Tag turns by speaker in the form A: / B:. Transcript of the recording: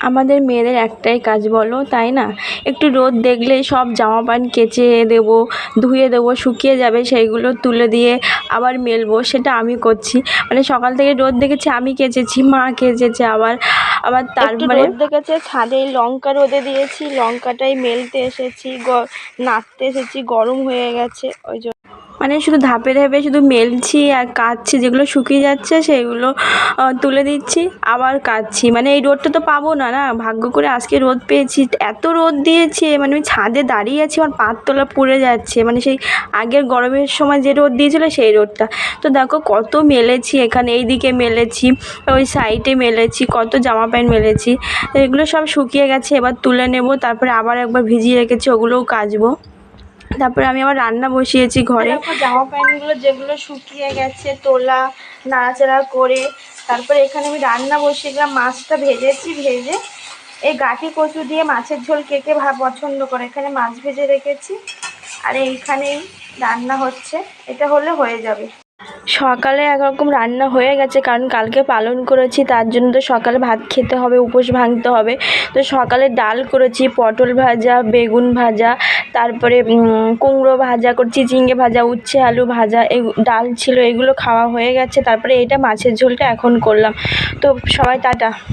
A: আমাদের মেয়েদের একটাই কাজ বলো তাই না? একটু রোদ দেখলেই সব জামা প্যান্ট কেচে দেবো ধুয়ে দেবো শুকিয়ে যাবে সেইগুলো তুলে দিয়ে আবার মেলবো সেটা আমি করছি। মানে সকাল থেকে রোদ দেখেছি আমি কেচেছি মা কেচেছে আবার। আবার তারপরে রোদ দেখেছে ছাদে লঙ্কা রোদে দিয়েছি লঙ্কাটাই মেলতে এসেছি গ নাড়তে এসেছি গরম হয়ে গেছে ওই জন্য। মানে শুধু ধাপে ধাপে শুধু মেলছি আর কাচছি যেগুলো শুকিয়ে যাচ্ছে সেগুলো তুলে দিচ্ছি, আবার কাচছি মানে এই রোদটা তো পাবো না না? ভাগ্য করে আজকে রোদ পেয়েছি, এত রোদ দিয়েছে মানে আমি ছাদে দাঁড়িয়ে আছি, আমার পাত তোলা পুড়ে যাচ্ছে। মানে সেই আগের গরমের সময় যে রোদ দিয়েছিল সেই রোদটা। তো দেখো কত মেলেছি এখানে, এইদিকে মেলেছি, ওই সাইডে মেলেছি, কত জামা প্যান্ট মেলেছি। এগুলো সব শুকিয়ে গেছে, এবার তুলে নেব, তারপরে আবার একবার ভিজিয়ে রেখেছি, ওগুলোও কাচবো। তারপরে আমি আবার রান্না বসিয়েছি ঘরে। জামা প্যান্টগুলো যেগুলো শুকিয়ে গেছে তোলা নাড়াচাড়া করে তারপরে এখানে আমি রান্না বসিয়ে গেলাম মাছটা ভেজেছি ভেজে এই গাঠি কচু দিয়ে মাছের ঝোল কে কে ভা পছন্দ করে এখানে মাছ ভেজে রেখেছি। আর এইখানেই রান্না হচ্ছে এটা হলে হয়ে যাবে। সকালে একরকম রান্না হয়ে গেছে কারণ কালকে পালন করেছি তার জন্য তো সকালে ভাত খেতে হবে উপোস ভাঙতে হবে। তো সকালে ডাল করেছি পটল ভাজা বেগুন ভাজা তারপরে কুমড়ো ভাজা করছি, ঝিঙে ভাজা, উচ্ছে, আলু ভাজা এই ডাল ছিল, এগুলো খাওয়া হয়ে গেছে। তারপরে এটা মাছের ঝোলটা এখন করলাম। তো সবাই টাটা।